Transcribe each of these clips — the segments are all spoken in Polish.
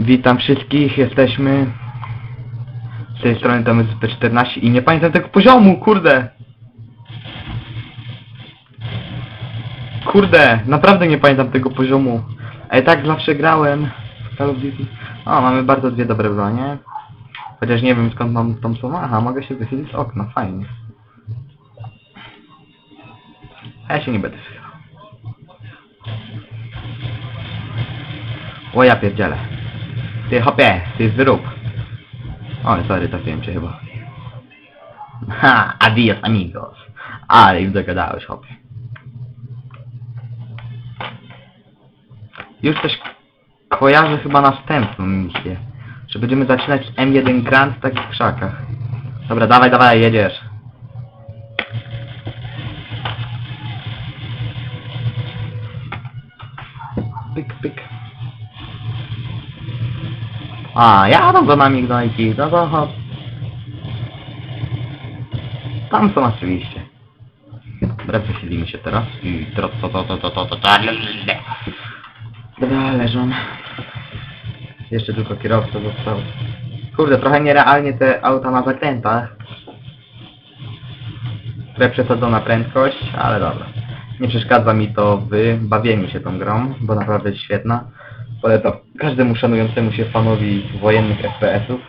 Witam wszystkich, jesteśmy z tej strony to jest 14 i nie pamiętam tego poziomu, kurde! Kurde, naprawdę nie pamiętam tego poziomu. Ja tak zawsze grałem w Call of Duty. O, mamy bardzo dwie dobre bronie. Chociaż nie wiem skąd mam tą sumę. Aha, mogę się wychylić z okna, fajnie. A ja się nie będę wychylał. O ja pierdzielę. Ty hopie, ty zrób. Oj, sorry, trafiłem cię chyba. Ha, adios amigos. Ale już dogadałeś, hopie. Już też kojarzę chyba następną misję. Że będziemy zaczynać z M1 Grand w takich krzakach. Dobra, dawaj, dawaj, jedziesz. Pyk, pyk. A, ja tam za nami gnojki, no to. Tam są oczywiście. Dobra, przesilimy się teraz i teraz to, to, to, to, to, to, to, Dobra, leżą. Jeszcze tylko kierowca został. Kurde, trochę nierealnie te auta na zakrętach. Trochę przesadzona prędkość, ale dobra. Nie przeszkadza mi to w bawieniu się tą grą, bo naprawdę jest świetna. Polecam każdemu szanującemu się fanowi wojennych FPS-ów.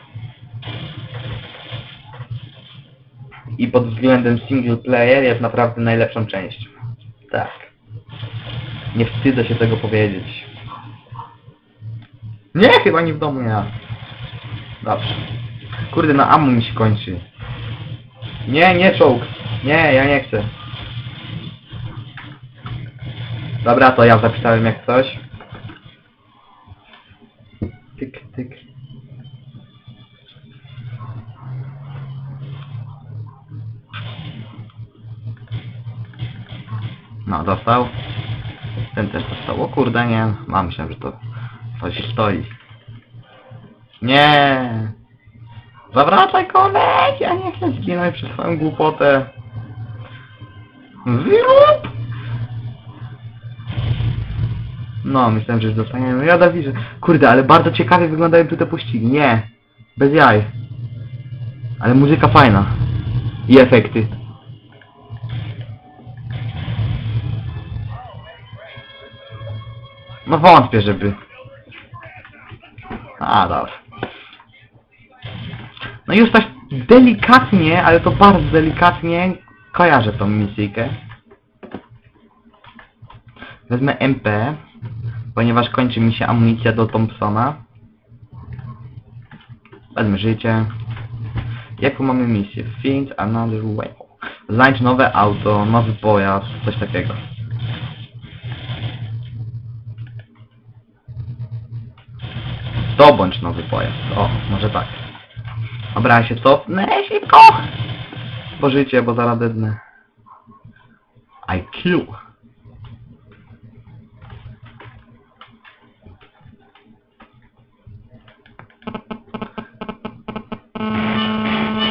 I pod względem single player jest naprawdę najlepszą częścią. Tak. Nie wstydzę się tego powiedzieć. Nie, chyba nie w domu ja. Dobrze. Kurde, na ammo mi się kończy. Nie, nie czołg. Nie, ja nie chcę. Dobra, to ja zapisałem jak coś. Tyk, tyk. No, dostał. Ten też dostał. O kurde, nie. Mam myślałem, że to coś stoi. Nie. Zawracaj kolej! Ja nie chcę zginąć przez swoją głupotę. Wyrup! No, myślałem, że dostaniemy. Ja widzę. Kurde, ale bardzo ciekawie wyglądają tu te pościgi. Nie. Bez jaj. Ale muzyka fajna. I efekty. No wątpię, żeby... A, dobra. No już tak delikatnie, ale to bardzo delikatnie kojarzę tą misyjkę. Wezmę MP, ponieważ kończy mi się amunicja do Thompsona. Wezmę życie. Jaką mamy misję? Find another way. Znajdź nowe auto, nowy pojazd, coś takiego. Zdobądź nowy pojazd. O, może tak. Dobra, ja się cofnę szybko! Bo życie, bo zaraz dednę. I kill.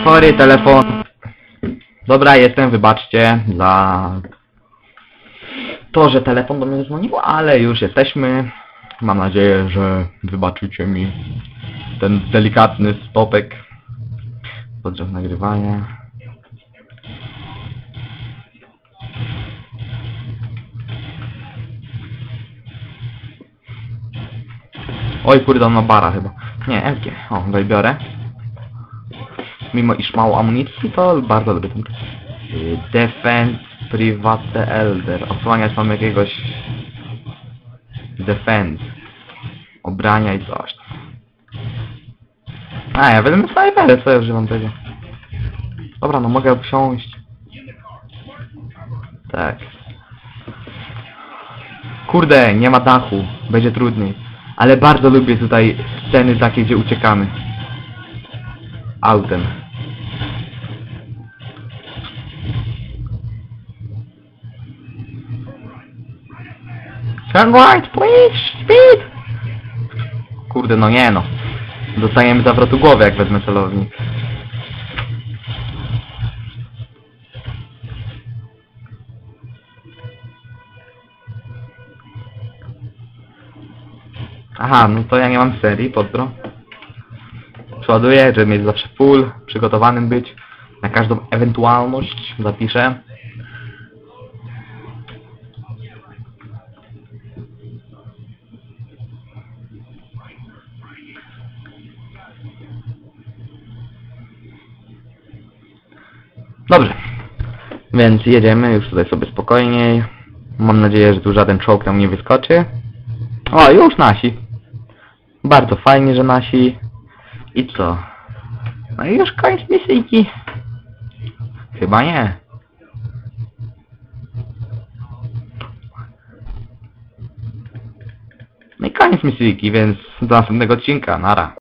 Sorry, telefon. Dobra, jestem, wybaczcie za to, że telefon do mnie dzwonił, ale już jesteśmy. Mam nadzieję, że wybaczycie mi ten delikatny stopek podczas nagrywania. Oj kurde, on bara chyba. Nie, FG. O, go i biorę. Mimo iż mało amunicji, to bardzo lubię ten. Y, Defense Private Elder. Osłaniać mam jakiegoś... Defense. Obrania i coś. A, ja wezmę snajperę, co ja używam tego. Dobra, no mogę wsiąść. Tak. Kurde, nie ma dachu. Będzie trudniej. Ale bardzo lubię tutaj sceny takie, gdzie uciekamy. Autem. Turn right, please! Speed! Kurde, no nie no. Dostaniemy zawrotu głowy, jak wezmę celownik. Aha, no to ja nie mam serii, pozdro. Przeładuję, żeby mieć zawsze full, przygotowanym być. Na każdą ewentualność zapiszę. Dobrze. Więc jedziemy już tutaj sobie spokojniej. Mam nadzieję, że tu żaden czołg nam nie wyskoczy. O, już nasi. Bardzo fajnie, że nasi. I co? No i już koniec misyjki. Chyba nie. No i koniec misyjki, więc do następnego odcinka. Nara.